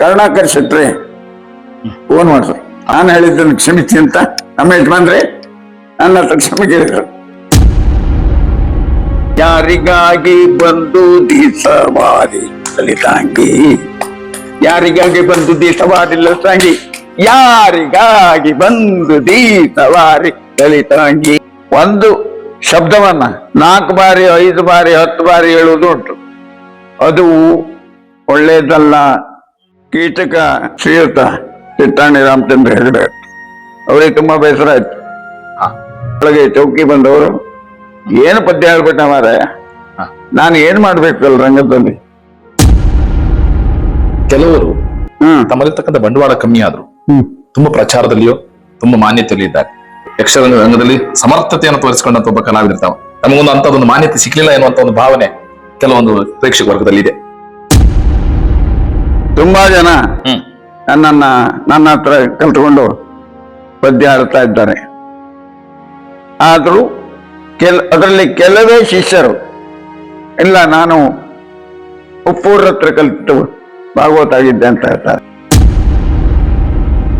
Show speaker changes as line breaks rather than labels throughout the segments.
Karunakar ಶೆಟ್ರೆ phone ಮಾಡಿದ್ರು ನಾನು ಹೇಳಿದ್ದನ್ನು ಕ್ಷಮಿಸಿ ಅಂತ ನಮ್ಮ ಯಜಮಾನ್ರೆ, ನನ್ನ ಹತ್ರ ಕ್ಷಮೆ ಕೇಳಿದ್ರು. ಯಾರಿಗಾಗಿ ಬಂದು ದೀಸವಾದಿ ಲಲಿತಾಂಗಿ ಯಾರಿಗಾಗಿ ಬಂದು ದೀಸವಾದಿ ಲಲಿತಾಂಗಿ ಯಾರಿಗಾಗಿ ಬಂದು ದೀಸವಾರಿ ಲಲಿತಾಂಗಿ ಒಂದು ಶಬ್ದವನ್ನ ನಾಲ್ಕು ಬಾರಿ, ಐದು ಬಾರಿ, ಹತ್ತು ಬಾರಿ ಹೇಳುವುದು ಉಂಟು. ಅದು ಒಳ್ಳೇದಲ್ಲ. ಕೀಟಕ ಶ್ರೀಯುತ ಚಿತ್ತಾಣಿ ರಾಮಚಂದ್ರ ಹೆಗಡೆ. ಅವರಿಗೆ ತುಂಬಾ ಬೇಸರ ಆಯ್ತು. ಒಳಗೆ ಚೌಕಿ ಬಂದವರು ಏನು ಪದ್ಯ ಹೇಳ್ಬಿಟ್ಟ
ಮಾರೆ.
ನಾನು ಏನ್ ಮಾಡ್ಬೇಕಲ್ಲ ರಂಗದಲ್ಲಿ?
ಕೆಲವರು ತಮ್ಮಲ್ಲಿರ್ತಕ್ಕಂಥ ಬಂಡವಾಳ ಕಮ್ಮಿ ಆದ್ರು. ತುಂಬಾ ಪ್ರಚಾರದಲ್ಲಿಯೋ ತುಂಬಾ ಮಾನ್ಯತೆಯಲ್ಲಿ ಇದ್ದಾರೆ. ಯಕ್ಷಗಾನ ರಂಗದಲ್ಲಿ ಸಮರ್ಥತೆಯನ್ನು ತೋರಿಸಿಕೊಂಡಂತ ಒಬ್ಬ ಕಲಾವಿದಿರ್ತಾವ ನಮಗೊಂದು ಅಂತದೊಂದು ಮಾನ್ಯತೆ ಸಿಗ್ಲಿಲ್ಲ ಎನ್ನುವಂತ ಒಂದು ಭಾವನೆ ಕೆಲವೊಂದು ಪ್ರೇಕ್ಷಕ ವರ್ಗದಲ್ಲಿ ಇದೆ
ತುಂಬಾ ಜನ ನನ್ನನ್ನ ನನ್ನ ಹತ್ರ ಕಲ್ತ್ಕೊಂಡು ಪದ್ಯ ಹಾಡ್ತಾ ಇದ್ದಾರೆ. ಆದರೂ ಕೆಲ ಅದರಲ್ಲಿ ಕೆಲವೇ ಶಿಷ್ಯರು ಇಲ್ಲ ನಾನು ಉಪ್ಪೂರ ಹತ್ರ ಕಲಿತು ಭಾಗವತ ಆಗಿದ್ದೆ ಅಂತ ಹೇಳ್ತಾರೆ.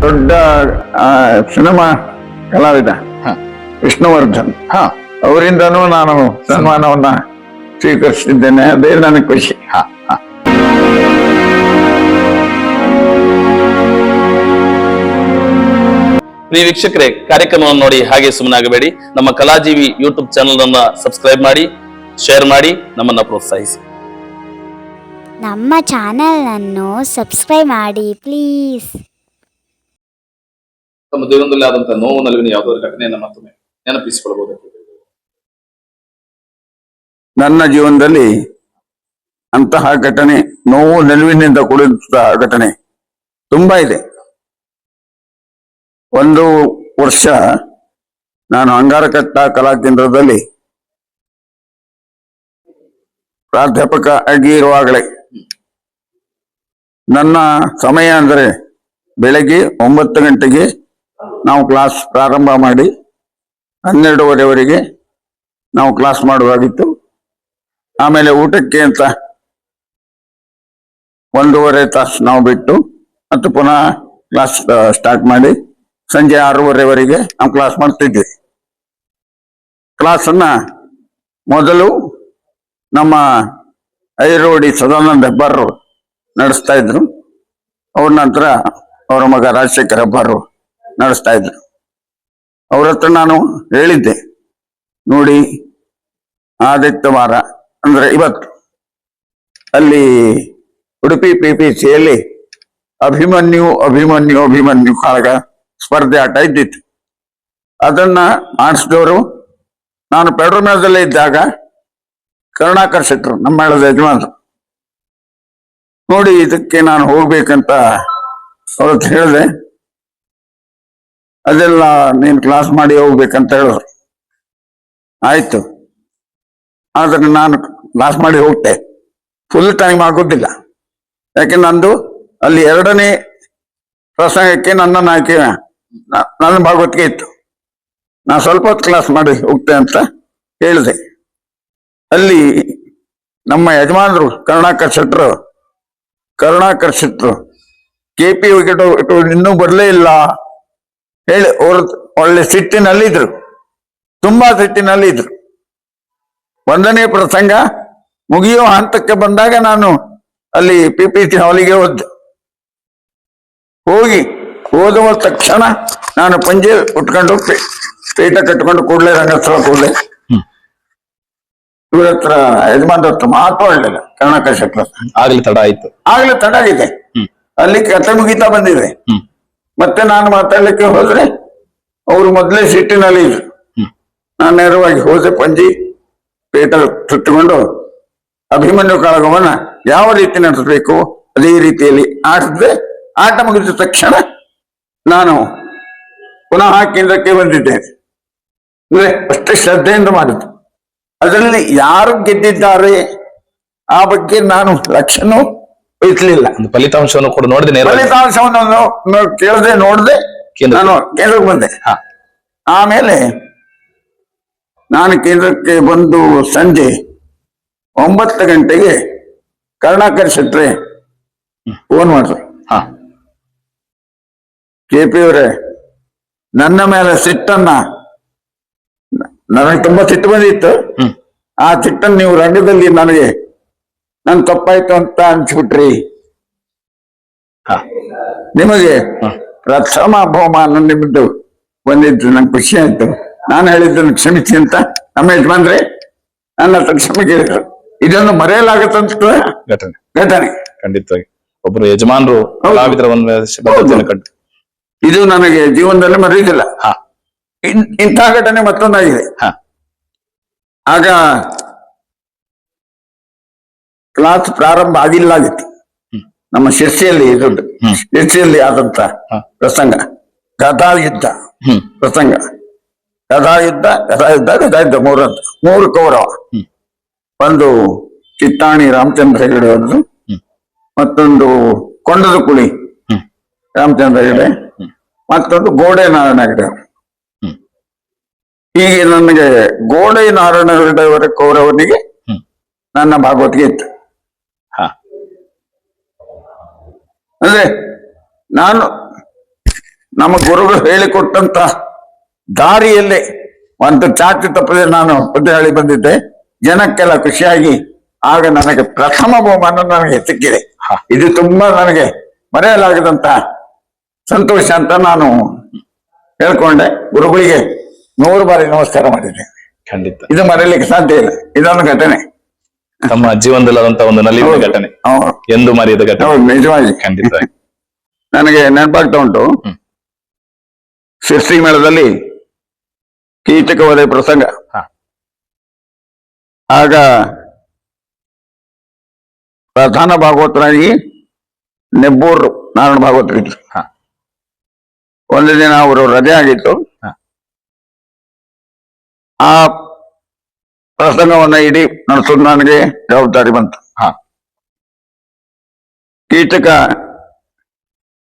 ದೊಡ್ಡ ಸಿನಿಮಾ ಕಲಾವಿದ. ವಿಷ್ಣುವರ್ಧನ್.
ಹಾ.
ಅವರಿಂದನೂ ನಾನು ಸನ್ಮಾನವನ್ನ ಸ್ವೀಕರಿಸಿದ್ದೇನೆ ಅದೇ ನನಗೆ ಖುಷಿ.
ಹಾ ಹಾ.
ಪ್ರಿಯ ವೀಕ್ಷಕರೇ ಕಾರ್ಯಕ್ರಮವನ್ನು ನೋಡಿ ಹಾಗೆ ಸುಮ್ಮನಾಗಬೇಡಿ ನಮ್ಮ ಕಲಾಜೀವಿ ಯೂಟ್ಯೂಬ್ ಚಾನಲ್ ಅನ್ನ ಸಬ್ಸ್ಕ್ರೈಬ್ ಮಾಡಿ ಶೇರ್ ಮಾಡಿ ನಮ್ಮನ್ನ ಪ್ರೋತ್ಸಾಹಿಸಿ.
ನಮ್ಮ ಚಾನೆಲನ್ನು ಸಬ್ಸ್ಕ್ರೈಬ್ ಮಾಡಿ ಪ್ಲೀಸ್.
ತಮ್ಮ ಜೀವನದಲ್ಲಿ ಆದಂತಹ ನೋವು ನಲುವಿನ ಯಾವುದಾದ್ರು ಘಟನೆಯನ್ನ ಮತ್ತೊಮ್ಮೆ ನೆನಪಿಸಿಕೊಳ್ಬಹುದು
ನನ್ನ ಜೀವನದಲ್ಲಿ ಅಂತಹ ಘಟನೆ ನೋವು ನಲುವಿನಿಂದ ಕೂಡಿದ ಘಟನೆ ತುಂಬಾ ಇದೆ. ಒಂದು ವರ್ಷ ನಾನು ಅಂಗಾರಕಟ್ಟ ಕಲಾ ಕೇಂದ್ರದಲ್ಲಿ ಪ್ರಾಧ್ಯಾಪಕ ಆಗಿ ಇರುವಾಗಲೇ. ನನ್ನ ಸಮಯ ಅಂದರೆ ಬೆಳಗ್ಗೆ ಒಂಬತ್ತು ಗಂಟೆಗೆ ನಾವು ಕ್ಲಾಸ್ ಪ್ರಾರಂಭ ಮಾಡಿ ಹನ್ನೆರಡುವರೆವರೆಗೆ ನಾವು ಕ್ಲಾಸ್ ಮಾಡುವಾಗಿತ್ತು. ಆಮೇಲೆ ಊಟಕ್ಕೆ ಅಂತ ಒಂದೂವರೆ ತಾಸು ನಾವು ಬಿಟ್ಟು ಮತ್ತು ಪುನಃ ಕ್ಲಾಸ್ ಸ್ಟಾರ್ಟ್ ಮಾಡಿ ಸಂಜೆ ಆರೂವರೆವರೆಗೆ ನಾವು ಕ್ಲಾಸ್ ಮಾಡ್ತಿದ್ವಿ. ಕ್ಲಾಸನ್ನ ಮೊದಲು ನಮ್ಮ ಐರೋಡಿ ಸದಾನಂದ ಹೆಬ್ಬಾರ್ರು ನಡೆಸ್ತಾ ಇದ್ರು. ಅವ್ರ ನಂತರ ಅವರ ಮಗ ರಾಜಶೇಖರ್ ಹೆಬ್ಬಾರ್ರು ನಡೆಸ್ತಾ ಇದ್ರು. ಅವ್ರ ಹತ್ರ ನಾನು ಹೇಳಿದ್ದೆ, ನೋಡಿ ಆದಿತ್ಯವಾರ ಅಂದ್ರೆ ಇವತ್ತು ಅಲ್ಲಿ ಉಡುಪಿ ಪಿ ಪಿ ಸಿಯಲ್ಲಿ ಅಭಿಮನ್ಯು ಅಭಿಮನ್ಯು ಅಭಿಮನ್ಯು ಕಾಳಗ ಸ್ಪರ್ಧೆ ಆಟ ಇದ್ದಿತ್ತು. ಅದನ್ನ ಮಾಡಿಸಿದವರು, ನಾನು ಪೆಡ್ರೋ ಮೇಳದಲ್ಲೇ ಇದ್ದಾಗ ಕರುಣಾಕರ್ ಶೆಟ್ಟರು, ನಮ್ಮ ಮೇಳದ ಯಜಮಾನರು. ನೋಡಿ ಇದಕ್ಕೆ ನಾನು ಹೋಗ್ಬೇಕಂತ ಅವ್ರ ಹೇಳಿದೆ. ಅದೆಲ್ಲ ನೀನು ಕ್ಲಾಸ್ ಮಾಡಿ ಹೋಗ್ಬೇಕಂತ ಹೇಳಿದ್ರು. ಆಯ್ತು. ಆದ್ರೆ ನಾನು ಕ್ಲಾಸ್ ಮಾಡಿ ಹೋಗ್ತೆ. ಫುಲ್ ಟೈಮ್ ಆಗೋದಿಲ್ಲ. ಯಾಕೆ ನಂದು ಅಲ್ಲಿ ಎರಡನೇ ಪ್ರಸಂಗಕ್ಕೆ ನನ್ನನ್ನು ಹಾಕಿ ನ- ನನ್ನ ಭಾಗವತ್ಗೆ ಇತ್ತು. ನಾನು ಸ್ವಲ್ಪ ಹೊತ್ತು ಕ್ಲಾಸ್ ಮಾಡಿ ಹೋಗ್ತೆ ಅಂತ ಹೇಳಿದೆ. ಅಲ್ಲಿ ನಮ್ಮ ಯಜಮಾನರು, ಕರುಣಾಕರ್ ಶೆಟ್ರು ಕರುಣಾಕರ್ ಶೆಟ್ರು ಕೆ ಪಿ ವಿಕೆಟ್ ಇನ್ನೂ ಬರಲೇ ಇಲ್ಲ ಹೇಳಿ ಅವರು ಒಳ್ಳೆ ಸಿಟ್ಟಿನಲ್ಲಿದ್ರು. ತುಂಬಾ ಸಿಟ್ಟಿನಲ್ಲಿದ್ರು. ಒಂದನೇ ಪ್ರಸಂಗ ಮುಗಿಯೋ ಹಂತಕ್ಕೆ ಬಂದಾಗ ನಾನು ಅಲ್ಲಿ ಪಿ ಪಿ ಸಿ ಹಾಲಿಗೆ ಹೋದ್ದೆ ಹೋಗಿ ಹೋದ ತಕ್ಷಣ ನಾನು ಪಂಜೆ ಉಟ್ಕೊಂಡು ಪೇಟ ಪೀಠ ಕಟ್ಕೊಂಡು ಕೂಡಲೇ ರಂಗಸ್ಥಳ ಕೂಡಲೇ. ಇವ್ರ ಹತ್ರ ಯಜಮಾನ್ರ ಹತ್ರ ಮಾತಾಡಲಿಲ್ಲ ಹತ್ರ.
ಆಗ್ಲಿ ತಡ ಆಯ್ತು.
ಆಗ್ಲಿ ತಡ ಆಗಿದೆ. ಅಲ್ಲಿ ಕತೆ ಮುಗಿತಾ ಬಂದಿದೆ. ಮತ್ತೆ ನಾನು ಮಾತಾಡ್ಲಿಕ್ಕೆ ಹೋದ್ರೆ ಅವರು ಮೊದಲೇ ಸಿಟ್ಟಿನಲ್ಲಿ ಇದ್ರು. ನಾನು ನೇರವಾಗಿ ಹೋದೆ ಪಂಜಿ ಪೇಟ ಸುಟ್ಟುಕೊಂಡು ಅಭಿಮನ್ಯು ಕಾಳಗವನ್ನ ಯಾವ ರೀತಿ ನಡೆಸಬೇಕು ಅದೇ ರೀತಿಯಲ್ಲಿ ಆಡಿಸಿದ್ರೆ ಆಟ ಮುಗಿದ ತಕ್ಷಣ ನಾನು ಪುನಃ ಕೇಂದ್ರಕ್ಕೆ ಬಂದಿದ್ದೇನೆ ಅಂದ್ರೆ ಅಷ್ಟೇ ಶ್ರದ್ಧೆಯಿಂದ ಮಾಡಿದ್ದು. ಅದರಲ್ಲಿ ಯಾರು ಗೆದ್ದಿದ್ದಾರೆ ಆ ಬಗ್ಗೆ ನಾನು ಲಕ್ಷ್ಯನೂ ವಹಿಸಲಿಲ್ಲ
ಫಲಿತಾಂಶವನ್ನು ಕೂಡ ನೋಡಿದೆ
ಫಲಿತಾಂಶವನ್ನು ಕೇಳದೆ ನೋಡದೆ ನಾನು ಕೇಂದ್ರಕ್ಕೆ ಬಂದೆ. ಆಮೇಲೆ ನಾನು ಕೇಂದ್ರಕ್ಕೆ ಬಂದು ಸಂಜೆ ಒಂಬತ್ತು ಗಂಟೆಗೆ ಕರುಣಾಕರ್ ಶೆಟ್ರೆ ಫೋನ್ ಮಾಡಿದ್ರು.
ಹಾ.
ಕೆ ಪಿ ಅವರೇ ನನ್ನ ಮೇಲೆ ಸಿಟ್ಟನ್ನ ನನಗೆ ತುಂಬಾ ಸಿಟ್ಟು ಬಂದಿತ್ತು. ಆ ಸಿಟ್ಟನ್ನು ನೀವು ರಂಗದಲ್ಲಿ ನನಗೆ ನನ್ ತಪ್ಪಾಯ್ತು ಅಂತ ಅನ್ಸ್ಬಿಟ್ರಿ.
ಹಾ.
ನಿಮಗೆ. ಪ್ರಥಮ ಬಹುಮಾನ ನಿಮ್ಮದು ಬಂದಿದ್ದು ನಂಗೆ ಖುಷಿ ಆಯ್ತು. ನಾನು ಹೇಳಿದ್ದನ್ನು ಕ್ಷಮಿಸಿ ಅಂತ ನಮ್ಮ ಯಜಮಾನ್ರೆ ನನ್ನ ಹತ್ರ ಕ್ಷಮೆ ಕೇಳಿದ್ರು. ಇದನ್ನು ಮರೆಯಲಾಗತ್ತಂತ
ಘಟನೆ.
ಘಟನೆ.
ಖಂಡಿತವಾಗಿ. ಒಬ್ಬರು ಯಜಮಾನರು ಕಲಾವಿದರ ಒಂದು ಕಟ್ಟಿ
ಇದು ನನಗೆ ಜೀವನದಲ್ಲಿ ಮರೆಯುವುದಿಲ್ಲ.
ಹಾ.
ಇನ್- ಇಂಥ ಘಟನೆ ಮತ್ತೊಂದಾಗಿದೆ ಆಗ ಕ್ಲಾಸ್ ಪ್ರಾರಂಭ ಆಗಿಲ್ಲ ಆಗಿತ್ತು. ನಮ್ಮ ಶಿರ್ಸಿಯಲ್ಲಿ ಇದೊಂದು. ಶಿರ್ಸಿಯಲ್ಲಿ ಆದಂತ. ಪ್ರಸಂಗ. ಗದಾ ಯುದ್ಧ
ಹ್ಮ್.
ಪ್ರಸಂಗ. ಗದಾ ಯುದ್ಧ ಗದಾ ಯುದ್ಧ ಗದಾ ಯುದ್ಧ ಮೂರು ಅಂತ ಮೂರು ಕೌರವ. ಒಂದು ಚಿತ್ತಾಣಿ ರಾಮಚಂದ್ರ ಹೆಗಡೆ
ಹ್ಮ್.
ಮತ್ತೊಂದು ಕೊಂಡದ ಕುಳಿ. ರಾಮಚಂದ್ರ ಹೆಗಡೆ. ಮತ್ತೊಂದು ಗೋಡೆ ನಾರಾಯಣ ಹೆಗಡೆ ಅವರು.
ಹ್ಮ್.
ಹೀಗೆ ನನಗೆ ಗೋಡೆ ನಾರಾಯಣ ಹೆಗಡೆ ಕೌರವನಿಗೆ ನನ್ನ ಭಾಗವತಿಗೆ ಇತ್ತು
ಹಾ
ಅಂದ್ರೆ ನಾನು ನಮ್ಮ ಗುರುಗಳು ಹೇಳಿಕೊಟ್ಟಂತ ದಾರಿಯಲ್ಲೇ ಒಂದು ಚಾಚು ತಪ್ಪದೆ ನಾನು ಪದ್ಯ ಹೇಳಿ ಬಂದಿದ್ದೆ ಜನಕ್ಕೆಲ್ಲ ಖುಷಿಯಾಗಿ ಆಗ ನನಗೆ ಪ್ರಥಮ ಬಹುಮಾನ ನನಗೆ ಸಿಕ್ಕಿದೆ. ಇದು ತುಂಬಾ ನನಗೆ ಮರೆಯಲಾಗದಂತ ಸಂತೋಷ ಅಂತ ನಾನು ಹೇಳ್ಕೊಂಡೆ ಗುರುಗಳಿಗೆ ನೂರು ಬಾರಿ ನಮಸ್ಕಾರ ಮಾಡಿದ್ದೆ
ಖಂಡಿತ.
ಇದು ಮರೆಯಲಿಕ್ಕೆ ಸಾಧ್ಯ ಇಲ್ಲ. ಇದೊಂದು ಘಟನೆ.
ತಮ್ಮ ಜೀವನದಲ್ಲಾದಂತ ಒಂದು ನಲಿವಿನ ಘಟನೆ. ಎಂದು ಮರೆಯದ ಘಟನೆ.
ನಿಜವಾಗಿ.
ಖಂಡಿತ.
ನನಗೆ ನೆನಪಾಗ್ತಾ ಉಂಟು. ಶಿರ್ಸಿ ಮೇಳದಲ್ಲಿ ಕೀಚಕವಾದ ಪ್ರಸಂಗ. ಆಗ ಪ್ರಧಾನ ಭಾಗವತರಾಗಿ ನೆಬ್ಬೂರು ನಾರಾಯಣ ಭಾಗವತರಿದ್ರು
ಹಾ.
ಒಂದು ದಿನ ಅವರು ರಜೆ ಆಗಿತ್ತು. ಆ ಪ್ರಸಂಗವನ್ನ ಇಡೀ ನಡೆಸೋದು ನನಗೆ ಜವಾಬ್ದಾರಿ ಬಂತು.
ಹಾ.
ಕೀಚಕ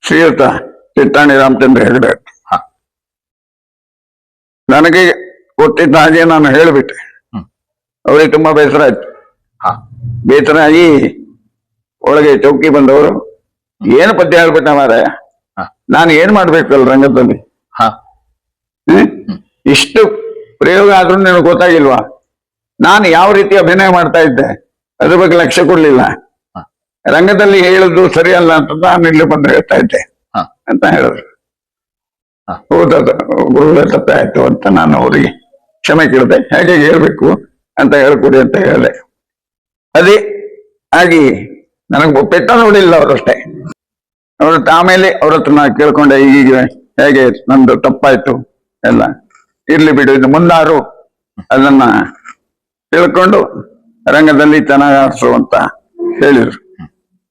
ಶ್ರೀಯುತ ಚಿತ್ತಾಣಿ ರಾಮಚಂದ್ರ ಹೆಗಡೆ.
ಹಾ.
ನನಗೆ ಗೊತ್ತಿದ್ದ ಹಾಗೆ ನಾನು ಹೇಳಿಬಿಟ್ಟೆ. ಅವರಿಗೆ ತುಂಬಾ ಬೇಸರ ಆಯ್ತು.
ಹಾ.
ಬೇಸರ ಆಗಿ ಒಳಗೆ ಚೌಕಿ ಬಂದವರು. ಏನು ಪದ್ಯ ಹೇಳ್ಬಿಟ್ಟ
ಮಾರಾಯ.
ನಾನು ಏನ್ ಮಾಡ್ಬೇಕಲ್ಲ ರಂಗದಲ್ಲಿ
ಹಾ?
ಇಷ್ಟು ಪ್ರಯೋಗ ಆದ್ರೂ ನಿನಗೆ ಗೊತ್ತಾಗಿಲ್ವಾ? ನಾನು ಯಾವ ರೀತಿ ಅಭಿನಯ ಮಾಡ್ತಾ ಇದ್ದೆ ಅದ್ರ ಬಗ್ಗೆ ಲಕ್ಷ್ಯ ಕೊಡ್ಲಿಲ್ಲ. ರಂಗದಲ್ಲಿ ಹೇಳುದು ಸರಿಯಲ್ಲ ಅಂತ ನಾನು ಇಲ್ಲಿ ಬಂದು ಹೇಳ್ತಾ ಇದ್ದೆ. ಅಂತ ಹೇಳಿದ್ರು.
ಹಾ.
ಹೌದದ ಗುರುಗಳ ತಪ್ಪೆ ಆಯ್ತು ಅಂತ ನಾನು ಅವರಿಗೆ ಕ್ಷಮೆ ಕೇಳಿದೆ. ಹೇಗೆ ಹೇಳ್ಬೇಕು ಅಂತ ಹೇಳ್ಕೊಡಿ ಅಂತ ಹೇಳಿದೆ. ಅದೇ ಆಗಿ ನನಗೆ ಪೆಟ್ಟ ನೋಡಿಲ್ಲ ಅವರಷ್ಟೇ ಅವ್ರ ಆಮೇಲೆ ಅವ್ರ ಹತ್ರ ನಾ ಕೇಳ್ಕೊಂಡೆ ಈಗ ಹೇಗೆ ನಂದು ತಪ್ಪಾಯ್ತು? ಎಲ್ಲ. ಇರ್ಲಿ ಬಿಡು ಇನ್ನು ಮುಂದಾರು ಅದನ್ನ ತಿಳ್ಕೊಂಡು ರಂಗದಲ್ಲಿ ಚೆನ್ನಾಗಿ ಆಡ್ಸು ಅಂತ ಹೇಳಿದ್ರು.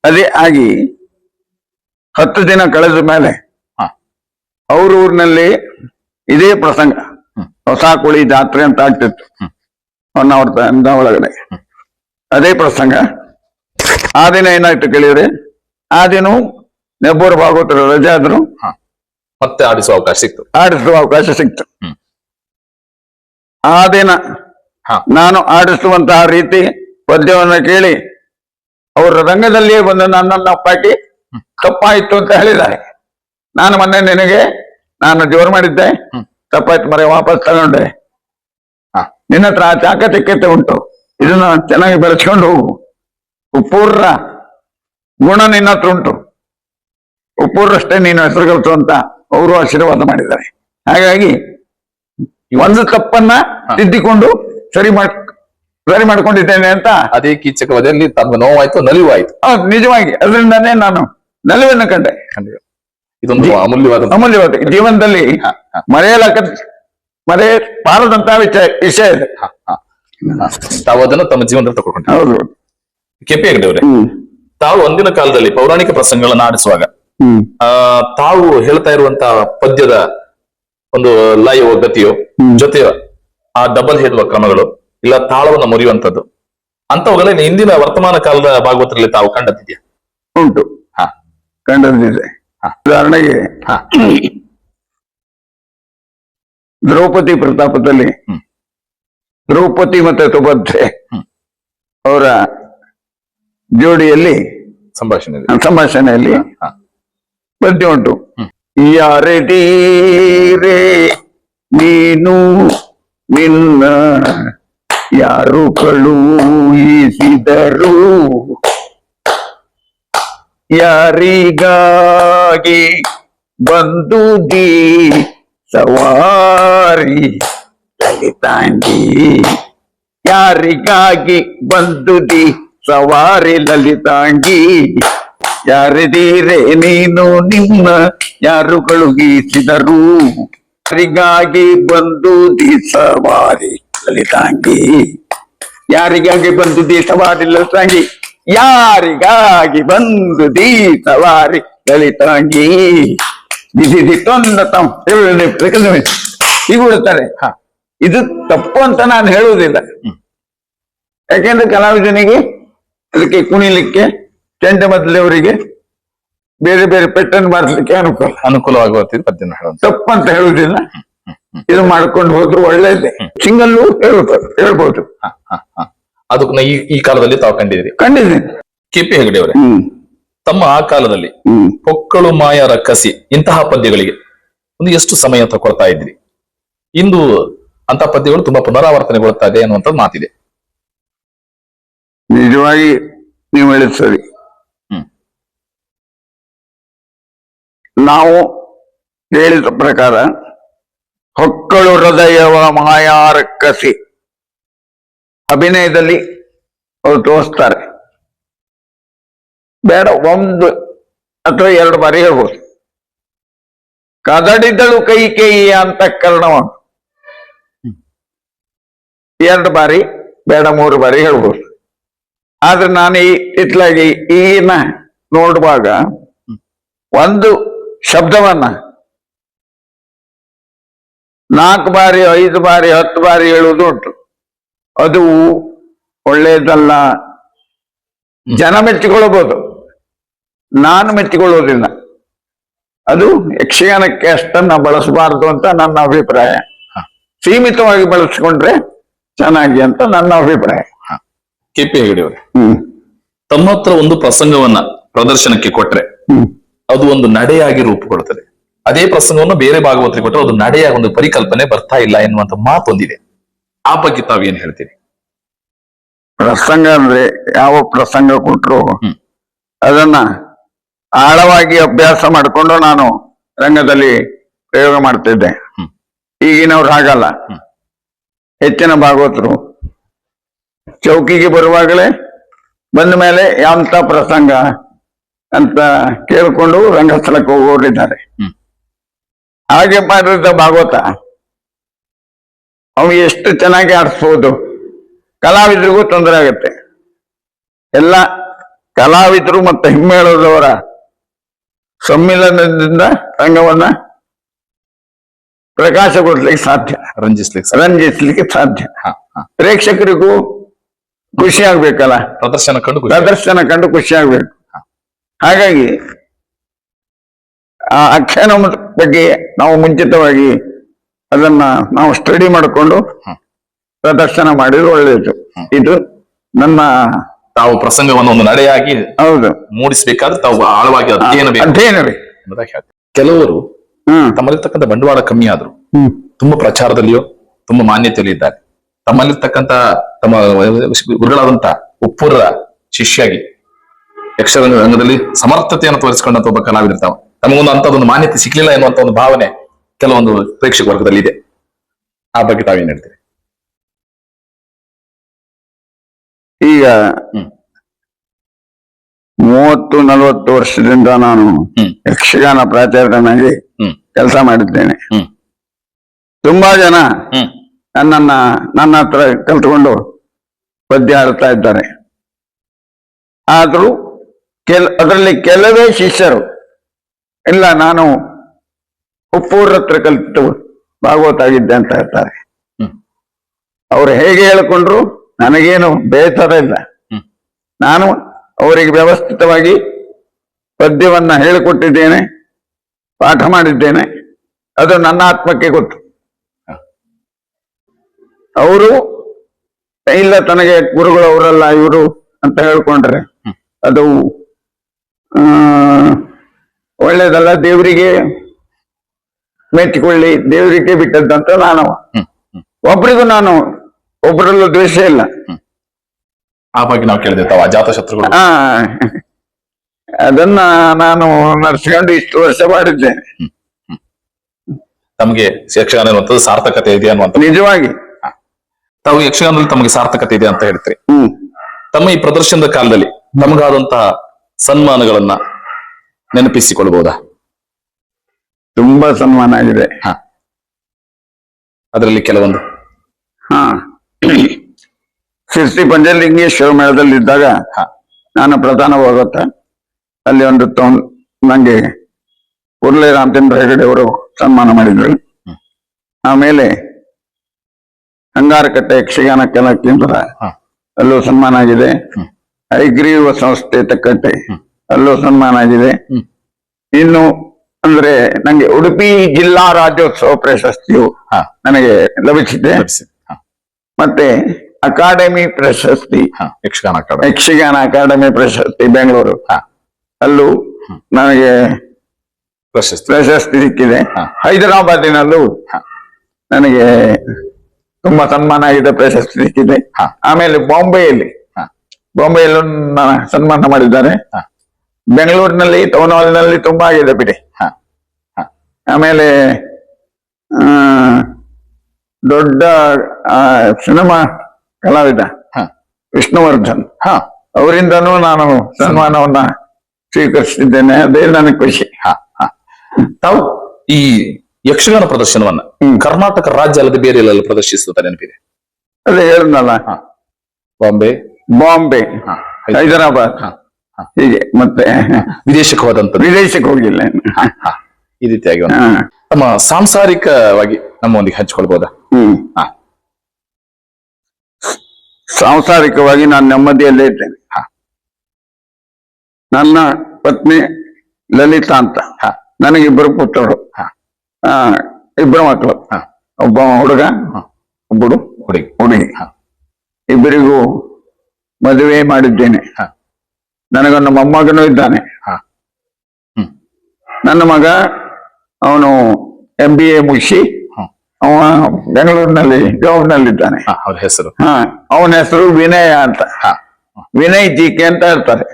ಅದೇ ಆಗಿ ಹತ್ತು ದಿನ ಕಳೆದ ಮೇಲೆ. ಅವ್ರ ಊರಿನಲ್ಲಿ ಇದೇ ಪ್ರಸಂಗ. ಹೊಸ ಕುಳಿ ಜಾತ್ರೆ ಅಂತ ಆಗ್ತಿತ್ತು. ಹೊನ್ನಾವರ ತಂಡ ಒಳಗಡೆ. ಅದೇ ಪ್ರಸಂಗ. ಆ ದಿನ ಏನಾಯ್ತು ಕೇಳಿದ್ರೆ ಆ ದಿನ ನೆಬ್ಬೂರು ಭಾಗವತರ ರಜೆ ಆದ್ರು
ಮತ್ತೆ ಆಡಿಸುವ ಅವಕಾಶ ಸಿಕ್ತು.
ಆಡಿಸುವ ಅವಕಾಶ ಸಿಕ್ತು. ಆ ದಿನ ನಾನು ಆಡಿಸುವಂತಹ ರೀತಿ ಪದ್ಯವನ್ನು ಕೇಳಿ ಅವರ ರಂಗದಲ್ಲಿಯೇ ಬಂದು ನನ್ನನ್ನು ಅಪ್ಪಾಕಿ ತಪ್ಪಾಯಿತು ಅಂತ ಹೇಳಿದ್ದಾರೆ. ನಾನು ಮೊನ್ನೆ ನಿನಗೆ ನಾನು ಜೋರು ಮಾಡಿದ್ದೆ. ತಪ್ಪಾಯ್ತು ಮರೆ ವಾಪಸ್ ತಗೊಂಡೆ. ನಿನ್ನ ಹತ್ರ ಆ ಚಾಕಚಕ್ಯತೆ ಉಂಟು. ಇದನ್ನ ಚೆನ್ನಾಗಿ ಬೆಳೆಸ್ಕೊಂಡು ಹೋಗು. ಪೂರ್ರ ಗುಣ ನಿನ್ನ ಹತ್ರ ಉಂಟು. ಉಪ್ಪೂರಷ್ಟೇ ನೀನು ಹೆಸರು ಗಳಿಸು ಅಂತ ಅವರು ಆಶೀರ್ವಾದ ಮಾಡಿದ್ದಾರೆ. ಹಾಗಾಗಿ ಒಂದು ತಪ್ಪನ್ನ ತಿದ್ದಿಕೊಂಡು ಸರಿ ಮಾಡ್ ಸರಿ ಮಾಡ್ಕೊಂಡಿದ್ದೇನೆ ಅಂತ
ಅದೇ ಕೀಚಕ ವಧೆಯಲ್ಲಿ ತಮ್ಮ ನೋವಾಯ್ತು ನಲಿವಾಯ್ತು.
ಹೌದು ನಿಜವಾಗಿ. ಅದರಿಂದಾನೇ ನಾನು ನಲಿವನ್ನು ಕಂಡೆ.
ಇದೊಂದು ಅಮೂಲ್ಯವಾದ
ಅಮೂಲ್ಯವಾದ ಜೀವನದಲ್ಲಿ ಮರೆಯಲಕ ಮರೆಯ ಬಾರದಂತಹ ವಿಷಯ ವಿಷಯ ಇದೆ.
ತಾವು ಅದನ್ನು ತಮ್ಮ ಜೀವನದಲ್ಲಿ ತಗೊಂಡ್ರಿ
ಹೌದು.
ಕೆಪಿ ಹೆಗ್ಡೆ ತಾವು ಒಂದಿನ ಕಾಲದಲ್ಲಿ ಪೌರಾಣಿಕ ಪ್ರಸಂಗಗಳನ್ನು ಆಡಿಸುವಾಗ ತಾವು ಹೇಳ್ತಾ ಇರುವಂತ ಪದ್ಯದ ಒಂದು ಲಯೋ ಗತಿಯೋ
ಜೊತೆ
ಜೊತೆಯೋ ಆ ಡಬಲ್ ಹೇಳುವ ಕ್ರಮಗಳು ಇಲ್ಲ ತಾಳವನ್ನು ಮುರಿಯುವಂತದ್ದು ಅಂತವುಗಳಲ್ಲಿ ಇಂದಿನ ವರ್ತಮಾನ ಕಾಲದ ಭಾಗವತರಲ್ಲಿ ತಾವು ಕಂಡದ್ದಿದೆಯಾ?
ಉಂಟು.
ಹಾ.
ಉದಾಹರಣೆಗೆ ದ್ರೌಪದಿ ಪ್ರತಾಪದಲ್ಲಿ. ದ್ರೌಪದಿ ಮತ್ತೆ ಸುಭದ್ರೆ ಅವರ ಜೋಡಿಯಲ್ಲಿ
ಸಂಭಾಷಣೆ
ಸಂಭಾಷಣೆಯಲ್ಲಿ ಪದ್ಯ ಉಂಟು. ಯಾರದೀರೆ ನೀನು ನಿನ್ನ ಯಾರು ಕಳುಹಿಸಿದರು ಯಾರಿಗಾಗಿ ಬಂದು ದೀ ಸವಾರಿ ಲಲಿತಾಂಗಿ ಯಾರಿಗಾಗಿ ಬಂದು ದಿ ಸವಾರಿ ಲಲಿತಾಂಗಿ ಯಾರಿದೀರೆ ನೀನು ನಿನ್ನ ಯಾರು ಕಳುಹಿಸಿದರು? ಯಾರಿಗಾಗಿ ಬಂದು ದೀಸವಾರಿ ಲಲಿತಾಂಗಿ ಯಾರಿಗಾಗಿ ಬಂದು ದೀಸವಾರಿ ಲಲಿತಾಂಗಿ ಯಾರಿಗಾಗಿ ಬಂದು ದೀಸವಾರಿ ಲಲಿತಾಂಗಿ ಬಿಸಿ ತೊಂದ ತಮ್ಮ ಹಾ. ಇದು ತಪ್ಪು ಅಂತ ನಾನು ಹೇಳುವುದಿಲ್ಲ. ಯಾಕೆಂದ್ರೆ ಕಲಾವಿದನಿಗೆ ಅದಕ್ಕೆ ಕುಣಿಲಿಕ್ಕೆ ಚಂಡಮದ್ದಲೆಯವರಿಗೆ ಬೇರೆ ಬೇರೆ ಪೆಟ್ಟನ್ನು ಮಾಡಲಿಕ್ಕೆ ಅನುಕೂಲ.
ಅನುಕೂಲವಾಗುವ ಪದ್ಯನ ಹೇಳುವಂತ.
ತಪ್ಪು ಅಂತ ಹೇಳುವುದಿಲ್ಲ. ಇದು ಮಾಡ್ಕೊಂಡು ಹೋದ್ರು ಒಳ್ಳೇದೇ. ಸಿಂಗಲ್ಲು ಹೇಳ್ಬೋದು ಹೇಳ್ಬೋದು.
ಹಾ ಹ, ಹ. ಅದು ನ- ಈ ಈ ಕಾಲದಲ್ಲಿ ತಾವು ಕಂಡಿದ್ದೀರಿ.
ಕಂಡಿದ್ದೀನಿ.
ಕೆಪಿ ಹೆಗಡೆ ಅವರೇ ತಮ್ಮ ಆ ಕಾಲದಲ್ಲಿ
ಪೊಕ್ಕಳು
ಹೊಕ್ಕಳು ಕಸಿ ಇಂತಹ ಪದ್ಯಗಳಿಗೆ ಒಂದು ಎಷ್ಟು ಸಮಯ ತಗೊಳ್ತಾ ಇದ್ರಿ? ಇಂದು ಅಂತ ಪದ್ಯಗಳು ತುಂಬಾ ಪುನರಾವರ್ತನೆಗೊಳ್ತಾ ಇದೆ ಅನ್ನುವಂಥದ್ದು ಮಾತಿದೆ.
ನಿಜವಾಗಿ ನೀವು ಹೇಳಿದ್ ಸರಿ
ಹ್ಮ್.
ನಾವು ಹೇಳಿದ ಪ್ರಕಾರ, ಹೊಕ್ಕಳು ಹೃದಯವ ಮಾಯಾರಕ್ಕಸಿ ಅಭಿನಯದಲ್ಲಿ ಅವರು ತೋರಿಸ್ತಾರೆ. ಬೇಡ, ಒಂದು ಅಥವಾ ಎರಡು ಬಾರಿ ಹೇಳ್ಬೋದು. ಕದಡಿದಳು ಕೈ ಅಂತ ಅಂತಃಕರಣವನ್ನು ಎರಡು ಬಾರಿ, ಬೇಡ, ಮೂರು ಬಾರಿ ಹೇಳ್ಬೋದು. ಆದ್ರೆ ನಾನು ಈ ಇತ್ಲಾಗಿ ಈಗಿನ ನೋಡುವಾಗ, ಒಂದು ಶಬ್ದವನ್ನ. ನಾಲ್ಕು ಬಾರಿ ಐದು ಬಾರಿ ಹತ್ತು ಬಾರಿ ಹೇಳುವುದು ಉಂಟು. ಅದು ಒಳ್ಳೆಯದಲ್ಲ. ಜನ ಮೆಚ್ಚಿಕೊಳ್ಳಬಹುದು. ನಾನು ಮೆಚ್ಚಿಕೊಳ್ಳುವುದಿಲ್ಲ. ಅದು ಯಕ್ಷಗಾನಕ್ಕೆ ಅಷ್ಟನ್ನ ಬಳಸಬಾರದು ಅಂತ ನನ್ನ ಅಭಿಪ್ರಾಯ. ಸೀಮಿತವಾಗಿ ಬಳಸಿಕೊಂಡ್ರೆ ಚೆನ್ನಾಗಿ ಅಂತ ನನ್ನ ಅಭಿಪ್ರಾಯ.
ಕೆಪಿ ಹೆಗಡೆ ಅವರೇ ತಮ್ಮ ಹತ್ರ ಒಂದು ಪ್ರಸಂಗವನ್ನ ಪ್ರದರ್ಶನಕ್ಕೆ ಕೊಟ್ರೆ. ಅದು ಒಂದು ನಡೆಯಾಗಿ ರೂಪುಗೊಳ್ಳುತ್ತದೆ ಅದೇ ಪ್ರಸಂಗವನ್ನು ಬೇರೆ ಭಾಗವತರಿಗೆ ಕೊಟ್ಟರೆ ಅದು ನಡೆಯ ಒಂದು ಪರಿಕಲ್ಪನೆ ಬರ್ತಾ ಇಲ್ಲ ಎನ್ನುವಂತ ಮಾತೊಂದಿದೆ ಆ ಬಗ್ಗೆ ತಾವೇನ್ ಹೇಳ್ತೀರಿ
ಪ್ರಸಂಗ ಅಂದ್ರೆ ಯಾವ ಪ್ರಸಂಗ
ಕೊಟ್ಟರು.
ಅದನ್ನ ಆಳವಾಗಿ ಅಭ್ಯಾಸ ಮಾಡಿಕೊಂಡು ನಾನು ರಂಗದಲ್ಲಿ ಪ್ರಯೋಗ ಮಾಡ್ತಿದ್ದೆ. ಈಗಿನವ್ರು ಹಾಗಲ್ಲ. ಹೆಚ್ಚಿನ ಭಾಗವತರು ಚೌಕಿಗೆ ಬರುವಾಗಲೇ ಬಂದ ಮೇಲೆ ಯಾವಂತ ಪ್ರಸಂಗ ಅಂತ ಕೇಳಿಕೊಂಡು ರಂಗಸ್ಥಳಕ್ಕೆ ಹೋಗೋರಿದ್ದಾರೆ.
ಹ್ಮ್.
ಹಾಗೆ ಮಾಡಿದ ಭಾಗವತ ಅವ್ ಎಷ್ಟು ಚೆನ್ನಾಗಿ ಆಡಿಸ್ಬೋದು. ಕಲಾವಿದರಿಗೂ ತೊಂದರೆ ಆಗುತ್ತೆ. ಎಲ್ಲ ಕಲಾವಿದರು ಮತ್ತು ಹಿಮ್ಮೇಳದವರ ಸಮ್ಮಿಲನದಿಂದ ರಂಗವನ್ನ ಪ್ರಕಾಶಗೊಳಿಸ್ಲಿಕ್ಕೆ ಸಾಧ್ಯ.
ರಂಜಿಸ್ಲಿಕ್ಕೆ.
ರಂಜಿಸ್ಲಿಕ್ಕೆ ಸಾಧ್ಯ. ಪ್ರೇಕ್ಷಕರಿಗೂ ಖುಷಿ ಆಗ್ಬೇಕಲ್ಲ.
ಪ್ರದರ್ಶನ ಕಂಡು
ಪ್ರದರ್ಶನ ಕಂಡು ಖುಷಿ ಆಗ್ಬೇಕು. ಹಾಗಾಗಿ ಆ ಆಖ್ಯಾನ ಬಗ್ಗೆ ನಾವು ಮುಂಚಿತವಾಗಿ ಅದನ್ನ ನಾವು ಸ್ಟಡಿ ಮಾಡಿಕೊಂಡು. ಪ್ರದರ್ಶನ ಮಾಡಿದ್ರೆ ಒಳ್ಳೆಯದು. ಇದು ನನ್ನ
ತಾವು ಪ್ರಸಂಗವನ್ನು ಒಂದು ನಡೆಯಾಗಿ
ಹೌದು.
ಮೂಡಿಸಬೇಕಾದ್ರೆ ತಾವು ಆಳವಾಗಿ ಅಧ್ಯಯನ. ಕೆಲವರು ತಮ್ಮಲ್ಲಿರ್ತಕ್ಕಂಥ ಬಂಡವಾಳ ಕಮ್ಮಿ ಆದ್ರು. ತುಂಬಾ ಪ್ರಚಾರದಲ್ಲಿಯೋ ತುಂಬಾ ಮಾನ್ಯತೆಯಲ್ಲಿ ಇದ್ದಾರೆ. ತಮ್ಮಲ್ಲಿರ್ತಕ್ಕಂಥ ತಮ್ಮ ಗುರುಗಳಾದಂತ ಉಪ್ಪೂರ ಶಿಷ್ಯಾಗಿ ಯಕ್ಷರಂಗ ರಂಗದಲ್ಲಿ ಸಮರ್ಥತೆಯನ್ನು ತೋರಿಸಿಕೊಂಡಂತ ಒಬ್ಬ ಕಲಾವಿದಿರ್ತಾವ ತಮಗೊಂದು ಅಂತದೊಂದು ಮಾನ್ಯತೆ ಸಿಗ್ಲಿಲ್ಲ ಎನ್ನುವಂತ ಒಂದು ಭಾವನೆ ಕೆಲವೊಂದು ಪ್ರೇಕ್ಷಕ ವರ್ಗದಲ್ಲಿ ಇದೆ. ಆ ಬಗ್ಗೆ ತಾವೇನ್ ಹೇಳ್ತೀರಿ?
ಈಗ. ಮೂವತ್ತು ನಲವತ್ತು ವರ್ಷದಿಂದ ನಾನು ಯಕ್ಷಗಾನ ಪ್ರಾಚಾರ್ಯನಾಗಿ ಕೆಲಸ ಮಾಡಿದ್ದೇನೆ. ತುಂಬಾ ಜನ ನನ್ನನ್ನ ನನ್ನ ಹತ್ರ ಕಲ್ತ್ಕೊಂಡು ಪದ್ಯ ಆಡ್ತಾ ಇದ್ದಾರೆ. ಆದ್ರೂ ಕೆಲ ಅದರಲ್ಲಿ ಕೆಲವೇ ಶಿಷ್ಯರು ಇಲ್ಲ ನಾನು ಉಪ್ಪೂರ ಹತ್ರ ಕಲಿತು ಭಾಗವತ ಆಗಿದ್ದೆ ಅಂತ ಹೇಳ್ತಾರೆ. ಅವ್ರು ಹೇಗೆ ಹೇಳಿಕೊಂಡ್ರು? ನನಗೇನು ಬೇಸರ ಇಲ್ಲ. ನಾನು ಅವರಿಗೆ ವ್ಯವಸ್ಥಿತವಾಗಿ ಪದ್ಯವನ್ನ ಹೇಳಿಕೊಟ್ಟಿದ್ದೇನೆ ಪಾಠ ಮಾಡಿದ್ದೇನೆ ಅದು ನನ್ನ ಆತ್ಮಕ್ಕೆ ಗೊತ್ತು. ಅವರು ಇಲ್ಲ ತನಗೆ ಗುರುಗಳು ಅವರಲ್ಲ ಇವರು ಅಂತ ಹೇಳ್ಕೊಂಡ್ರೆ ಅದು ಒಳ್ಳೇದಲ್ಲ ದೇವರಿಗೆ ಮೆಚ್ಚಿಕೊಳ್ಳಿ ದೇವರಿಗೆ ಬಿಟ್ಟದ್ದಂತ ನಾನು ಒಬ್ರಿಗೂ ನಾನು ಒಬ್ಬರಲ್ಲೂ ದ್ವೇಷ ಇಲ್ಲ.
ಆ ಬಗ್ಗೆ ನಾವು ಕೇಳಿದೆ ತಾವ ಜಾತ ಶತ್ರುಗಳು.
ಆ ಅದನ್ನ ನಾನು ನಡೆಸ್ಕೊಂಡು ಇಷ್ಟು ವರ್ಷ ಮಾಡಿದ್ದೇನೆ
ತಮಗೆ ಯಕ್ಷಗಾನ ಅನ್ನುವಂಥದ್ದು ಸಾರ್ಥಕತೆ ಇದೆ ಅನ್ನುವಂಥ
ನಿಜವಾಗಿ.
ತಾವು ಯಕ್ಷಗಾನದಲ್ಲಿ ತಮಗೆ ಸಾರ್ಥಕತೆ ಇದೆ ಅಂತ ಹೇಳ್ತೀರಿ
ಹ್ಮ್.
ತಮ್ಮ ಈ ಪ್ರದರ್ಶನದ ಕಾಲದಲ್ಲಿ ತಮಗಾದಂತಹ ಸನ್ಮಾನಗಳನ್ನ ನೆನಪಿಸಿಕೊಳ್ಬಹುದಾ
ತುಂಬಾ ಸನ್ಮಾನ ಆಗಿದೆ.
ಹ. ಅದರಲ್ಲಿ ಕೆಲವೊಂದು.
ಹಾ. ಶಿರ್ಸಿ ಪಂಚಲಿಂಗೇಶ್ವರ ಮೇಳದಲ್ಲಿ ಇದ್ದಾಗ ನಾನು ಪ್ರಧಾನ ಹೋಗುತ್ತ. ಅಲ್ಲಿ ಒಂದು ನಂಗೆ ಉರ್ಲೆ ರಾಮಚಂದ್ರ ಹೆಗಡೆ ಅವರು ಸನ್ಮಾನ ಮಾಡಿದ್ರು. ಆಮೇಲೆ ಅಂಗಾರಕಟ್ಟೆ ಯಕ್ಷಗಾನ ಕಲಾ ಕೇಂದ್ರ ಅಲ್ಲೂ ಸನ್ಮಾನ ಆಗಿದೆ.
ಹ್ಮ್.
ಐಗ್ರೀವ ಸಂಸ್ಥೆ
ತಕ್ಕಂತೆ.
ಅಲ್ಲೂ ಸನ್ಮಾನ ಆಗಿದೆ. ಇನ್ನು ಅಂದ್ರೆ ನಂಗೆ ಉಡುಪಿ ಜಿಲ್ಲಾ ರಾಜ್ಯೋತ್ಸವ ಪ್ರಶಸ್ತಿಯು ನನಗೆ ಲಭಿಸಿದೆ. ಮತ್ತೆ ಅಕಾಡೆಮಿ ಪ್ರಶಸ್ತಿ.
ಯಕ್ಷಗಾನ ಅಕಾಡೆಮಿ.
ಯಕ್ಷಗಾನ ಅಕಾಡೆಮಿ ಪ್ರಶಸ್ತಿ ಬೆಂಗಳೂರು. ಅಲ್ಲೂ ನನಗೆ
ಪ್ರಶಸ್ತಿ.
ಪ್ರಶಸ್ತಿ ಸಿಕ್ಕಿದೆ. ಹೈದರಾಬಾದಿನಲ್ಲೂ ನನಗೆ ತುಂಬಾ ಸನ್ಮಾನ ಆಗಿದೆ ಪ್ರಶಸ್ತಿ ಸಿಕ್ಕಿದೆ. ಆಮೇಲೆ ಬಾಂಬೆಯಲ್ಲಿ ಬಾಂಬೆಯಲ್ಲೂ ಸನ್ಮಾನ ಮಾಡಿದ್ದಾರೆ. ಬೆಂಗಳೂರಿನಲ್ಲಿ ಟೌನ್ ಹಾಲ್ನಲ್ಲಿ ತುಂಬಾ ಆಗಿದೆ ಬಿಡಿ. ಆಮೇಲೆ ದೊಡ್ಡ ಸಿನಿಮಾ ಕಲಾವಿದ
ಹ.
ವಿಷ್ಣುವರ್ಧನ್.
ಹ.
ಅವರಿಂದನೂ ನಾನು ಸನ್ಮಾನವನ್ನ ಸ್ವೀಕರಿಸಿದ್ದೇನೆ ಅದೇ ನನಗೆ ಖುಷಿ.
ತಾವು ಈ ಯಕ್ಷಗಾನ ಪ್ರದರ್ಶನವನ್ನ. ಕರ್ನಾಟಕ ರಾಜ್ಯ ಅಲ್ಲದೆ ಬೇರೆ ಪ್ರದರ್ಶಿಸುತ್ತಾರೆ ಪ್ರದರ್ಶಿಸುತ್ತ ನೆನಪಿದೆ?
ಅದೇ ಹೇಳಿದ್ನಲ್ಲ.
ಬಾಂಬೆ
ಬಾಂಬೆ ಹೈದರಾಬಾದ್. ಹೀಗೆ ಮತ್ತೆ
ವಿದೇಶಕ್ಕೆ ಹೋದಂತ
ವಿದೇಶಕ್ಕೆ ಹೋಗಿಲ್ಲ.
ಈ ರೀತಿಯಾಗಿ ನಮ್ಮ. ಸಾಂಸಾರಿಕವಾಗಿ ನಮ್ಮೊಂದಿಗೆ ಹಂಚಿಕೊಳ್ಬಹುದಾ
ಹ್ಮ್.
ಹ.
ಸಾಂಸಾರಿಕವಾಗಿ ನಾನು ನೆಮ್ಮದಿಯಲ್ಲೇ ಇದ್ದೇನೆ.
ಹ.
ನನ್ನ ಪತ್ನಿ ಲಲಿತಾ ಅಂತ.
ನನಗಿಬ್ಬರು
ನನಗೆ ಇಬ್ಬರು ಪುತ್ರರು. ಇಬ್ಬರು ಮಕ್ಕಳು. ಒಬ್ಬ ಹುಡುಗ
ಒಬ್ಬಡು
ಒಬ್ಬಳು
ಹುಡುಗಿ.
ಹುಡುಗಿ. ಇಬ್ಬರಿಗೂ ಮದುವೆ ಮಾಡಿದ್ದೇನೆ. ನನಗೊಂದು ಮೊಮ್ಮಗನೂ ಇದ್ದಾನೆ. ನನ್ನ ಮಗ ಅವನು ಎಂ ಬಿ ಎ ಮುಗಿಸಿ ಅವ ಬೆಂಗಳೂರಿನಲ್ಲಿ ಜಾಬ್ನಲ್ಲಿದ್ದಾನೆ
ಅವ್ರ ಹೆಸರು?
ಹಾ ಅವನ ಹೆಸರು ವಿನಯ ಅಂತ. ವಿನಯ್ ಜಿಕೆ ಅಂತ ಹೇಳ್ತಾರೆ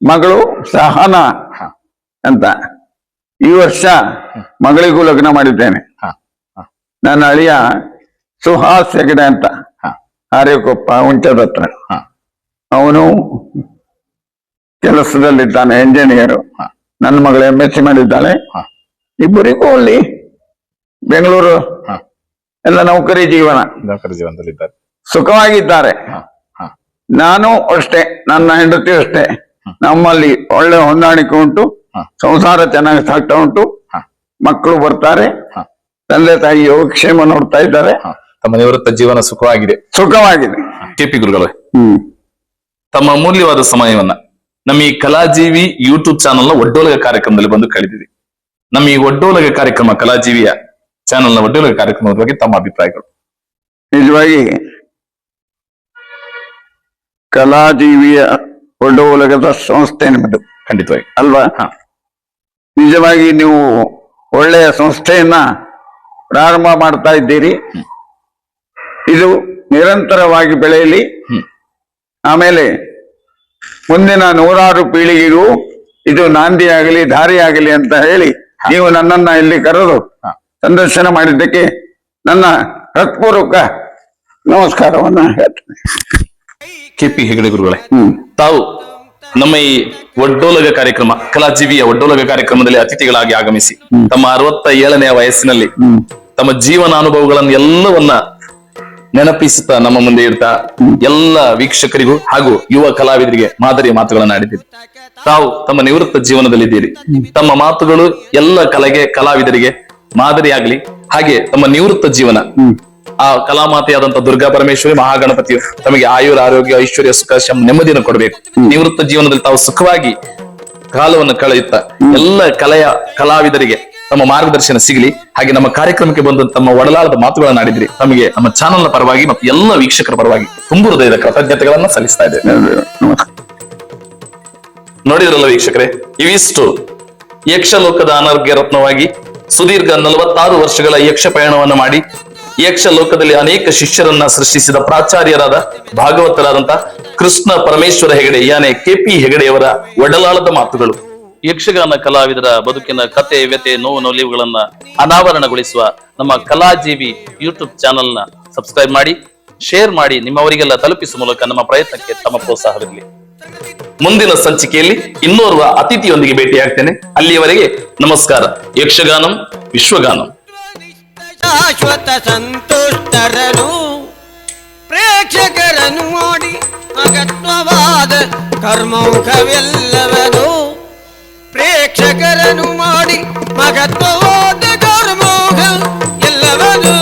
ಮಗಳು ಸಹನ ಅಂತ. ಈ ವರ್ಷ ಮಗಳಿಗೂ ಲಗ್ನ ಮಾಡಿದ್ದೇನೆ. ನನ್ನ ಅಳಿಯ ಸುಹಾಸ್ ಹೆಗಡೆ ಅಂತ. ಆರ್ಯಕೊಪ್ಪ ಹುಂಚದ ಹತ್ರ ಅವನು ಕೆಲಸದಲ್ಲಿದ್ದಾನೆ
ಇಂಜಿನಿಯರ್
ನನ್ನ ಮಗಳು ಎಂ ಎಸ್ ಸಿ ಮಾಡಿದ್ದಾಳೆ. ಇಬ್ಬರಿಗೂ ಅಲ್ಲಿ ಬೆಂಗಳೂರು ಎಲ್ಲ ನೌಕರಿ ಜೀವನ.
ನೌಕರಿ ಜೀವನದಲ್ಲಿದ್ದಾರೆ.
ಸುಖವಾಗಿದ್ದಾರೆ. ನಾನು ಅಷ್ಟೇ ನನ್ನ ಹೆಂಡತಿ ಅಷ್ಟೇ. ನಮ್ಮಲ್ಲಿ ಒಳ್ಳೆ ಹೊಂದಾಣಿಕೆ ಉಂಟು. ಸಂಸಾರ ಚೆನ್ನಾಗಿ ಸಾಕ್ತಾ ಉಂಟು. ಮಕ್ಕಳು ಬರ್ತಾರೆ. ತಂದೆ ತಾಯಿ ಯೋಗಕ್ಷೇಮ ನೋಡ್ತಾ ಇದ್ದಾರೆ.
ತಮ್ಮ ನಿವೃತ್ತ ಜೀವನ ಸುಖವಾಗಿದೆ.
ಸುಖವಾಗಿದೆ.
ಕೆಪಿ ಗುರುಗಳೇ ತಮ್ಮ ಅಮೂಲ್ಯವಾದ ಸಮಯವನ್ನ ನಮ್ಮ ಈ ಕಲಾಜೀವಿ ಯೂಟ್ಯೂಬ್ ಚಾನೆಲ್ನ ಒಡ್ಡೋಲಗ ಕಾರ್ಯಕ್ರಮದಲ್ಲಿ ಬಂದು ಕಳೆದಿದೆ ನಮ್ಮ ಈ ಒಡ್ಡೋಲಗ ಕಾರ್ಯಕ್ರಮ ಕಲಾಜೀವಿಯ ಚಾನೆಲ್ನ ಒಡ್ಡೋಲಗ ಕಾರ್ಯಕ್ರಮದ ಬಗ್ಗೆ ತಮ್ಮ ಅಭಿಪ್ರಾಯಗಳು.
ನಿಜವಾಗಿ ಕಲಾಜೀವಿಯ ಒಡ್ಡೋಲಗದ ಸಂಸ್ಥೆ ನಿಮ್ಮದು.
ಖಂಡಿತವಾಗಿ.
ಅಲ್ವಾ? ನಿಜವಾಗಿ ನೀವು ಒಳ್ಳೆಯ ಸಂಸ್ಥೆಯನ್ನ ಪ್ರಾರಂಭ ಮಾಡ್ತಾ ಇದ್ದೀರಿ. ಇದು ನಿರಂತರವಾಗಿ ಬೆಳೆಯಲಿ. ಆಮೇಲೆ ಮುಂದಿನ ನೂರಾರು ಪೀಳಿಗೆಗೂ ಇದು ನಾಂದಿಯಾಗಲಿ ದಾರಿಯಾಗಲಿ ಅಂತ ಹೇಳಿ ನೀವು ನನ್ನನ್ನ ಇಲ್ಲಿ ಕರೆದು ಸಂದರ್ಶನ ಮಾಡಿದ್ದಕ್ಕೆ ನನ್ನ ಹೃತ್ಪೂರ್ವಕ ನಮಸ್ಕಾರವನ್ನ ಹೇಳ್ತೇನೆ.
ಕೆಪಿ ಹೆಗಡೆ ಗುರುಗಳೇ ತಾವು ನಮ್ಮ ಈ ಒಡ್ಡೋಲಗ ಕಾರ್ಯಕ್ರಮ ಕಲಾಜೀವಿಯ ಒಡ್ಡೋಲಗ ಕಾರ್ಯಕ್ರಮದಲ್ಲಿ ಅತಿಥಿಗಳಾಗಿ ಆಗಮಿಸಿ ತಮ್ಮ ಅರವತ್ತ ಏಳನೆಯ ವಯಸ್ಸಿನಲ್ಲಿ ತಮ್ಮ ಜೀವನ ಅನುಭವಗಳನ್ನು ಎಲ್ಲವನ್ನ ನೆನಪಿಸುತ್ತಾ ನಮ್ಮ ಮುಂದೆ ಇರ್ತಾ ಎಲ್ಲ ವೀಕ್ಷಕರಿಗೂ ಹಾಗೂ ಯುವ ಕಲಾವಿದರಿಗೆ ಮಾದರಿ ಮಾತುಗಳನ್ನು ಆಡಿದ್ದೀರಿ. ತಾವು ತಮ್ಮ ನಿವೃತ್ತ ಜೀವನದಲ್ಲಿದ್ದೀರಿ. ತಮ್ಮ ಮಾತುಗಳು ಎಲ್ಲ ಕಲೆಗೆ, ಕಲಾವಿದರಿಗೆ ಮಾದರಿಯಾಗ್ಲಿ, ಹಾಗೆ ತಮ್ಮ ನಿವೃತ್ತ ಜೀವನ. ಆ ಕಲಾಮಾತೆಯಾದಂತ ದುರ್ಗಾ ಪರಮೇಶ್ವರಿ ಮಹಾಗಣಪತಿಯು ತಮಗೆ ಆಯುರ, ಆರೋಗ್ಯ, ಐಶ್ವರ್ಯ, ಸುಖ, ಶಮ್ ನೆಮ್ಮದಿಯನ್ನು ಕೊಡಬೇಕು. ನಿವೃತ್ತ ಜೀವನದಲ್ಲಿ ತಾವು ಸುಖವಾಗಿ ಕಾಲವನ್ನು ಕಳೆಯುತ್ತಾ ಎಲ್ಲ ಕಲೆಯ ಕಲಾವಿದರಿಗೆ ತಮ್ಮ ಮಾರ್ಗದರ್ಶನ ಸಿಗಲಿ, ಹಾಗೆ ನಮ್ಮ ಕಾರ್ಯಕ್ರಮಕ್ಕೆ ಬಂದ ತಮ್ಮ ಒಡಲಾಳದ ಮಾತುಗಳನ್ನು ಆಡಿದ್ರಿ, ನಮಗೆ ನಮ್ಮ ಚಾನೆಲ್ನ ಪರವಾಗಿ ಮತ್ತು ಎಲ್ಲ ವೀಕ್ಷಕರ ಪರವಾಗಿ ತುಂಬು ಹೃದಯದ ಕೃತಜ್ಞತೆಗಳನ್ನ ಸಲ್ಲಿಸ್ತಾ
ಇದೆ
ನೋಡಿದ್ರಲ್ಲ ವೀಕ್ಷಕರೇ, ಇವಿಷ್ಟು ಯಕ್ಷಲೋಕದ ಅನಾರೋಗ್ಯ ರತ್ನವಾಗಿ ಸುದೀರ್ಘ ನಲವತ್ತಾರು ವರ್ಷಗಳ ಯಕ್ಷ ಪಯಣವನ್ನು ಮಾಡಿ ಯಕ್ಷ ಲೋಕದಲ್ಲಿ ಅನೇಕ ಶಿಷ್ಯರನ್ನ ಸೃಷ್ಟಿಸಿದ ಪ್ರಾಚಾರ್ಯರಾದ ಭಾಗವತರಾದಂತ ಕೃಷ್ಣ ಪರಮೇಶ್ವರ ಹೆಗಡೆ, ಯಾನೆ ಕೆಪಿ ಹೆಗಡೆಯವರ ಒಡಲಾಳದ ಮಾತುಗಳು. ಯಕ್ಷಗಾನ ಕಲಾವಿದರ ಬದುಕಿನ ಕತೆ ವ್ಯತೆ ನೋವು ನೊಲಿವುಗಳನ್ನ ಅನಾವರಣಗೊಳಿಸುವ ನಮ್ಮ ಕಲಾಜೀವಿ ಯೂಟ್ಯೂಬ್ ಚಾನೆಲ್ನ ಸಬ್ಸ್ಕ್ರೈಬ್ ಮಾಡಿ, ಶೇರ್ ಮಾಡಿ, ನಿಮ್ಮವರಿಗೆಲ್ಲ ತಲುಪಿಸುವ ಮೂಲಕ ನಮ್ಮ ಪ್ರಯತ್ನಕ್ಕೆ ತಮ್ಮ ಪ್ರೋತ್ಸಾಹವಿರಲಿ. ಮುಂದಿನ ಸಂಚಿಕೆಯಲ್ಲಿ ಇನ್ನೋರ್ವ ಅತಿಥಿಯೊಂದಿಗೆ ಭೇಟಿಯಾಗ್ತೇನೆ. ಅಲ್ಲಿಯವರೆಗೆ ನಮಸ್ಕಾರ. ಯಕ್ಷಗಾನಂ, ವಿಶ್ವಗಾನಂ.
ಶಾಶ್ವತ ಸಂತುಷ್ಟರನು ಪ್ರೇಕ್ಷಕರನ್ನು ಮಾಡಿ ಅಗತ್ವವಾದ ಕರ್ಮೌಖವೆಲ್ಲವನು ಪ್ರೇಕ್ಷಕರನ್ನು ಮಾಡಿ ಮಗತ್ವವಾದ ಕರ್ಮೌಖ ಎಲ್ಲವನು